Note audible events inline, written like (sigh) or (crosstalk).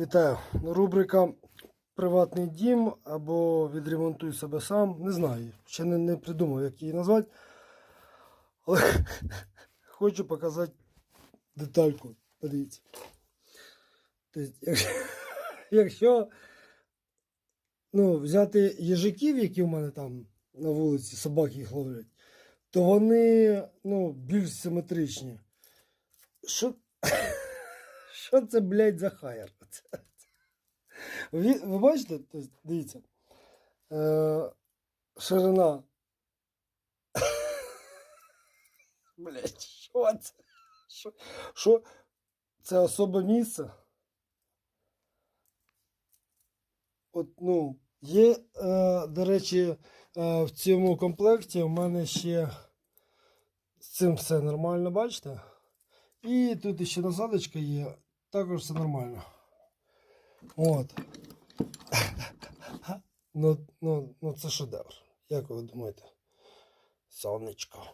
Вітаю. Рубрика Приватний дім або Відремонтуй себе сам. Не знаю. Ще не, не придумав, як її назвати. Але (laughs) хочу показати детальку. Подивіться. Тобто, якщо, (laughs) якщо ну, взяти їжаків, які в мене там на вулиці, собаки їх ловлять, то вони ну, більш симетричні. Що, (laughs) що це, блядь, за хайер? (laughs) Ви, ви бачите? Дивіться. Е, ширина. (laughs) Блядь, що це? Що, що? Це особе місце? От, ну, є, е, до речі, е, в цьому комплекті у мене ще з цим все нормально, бачите? І тут ще насадочка є, також все нормально. От. (laughs) Ну, ну, ну це шедевр. Як ви думаєте? Сонечко.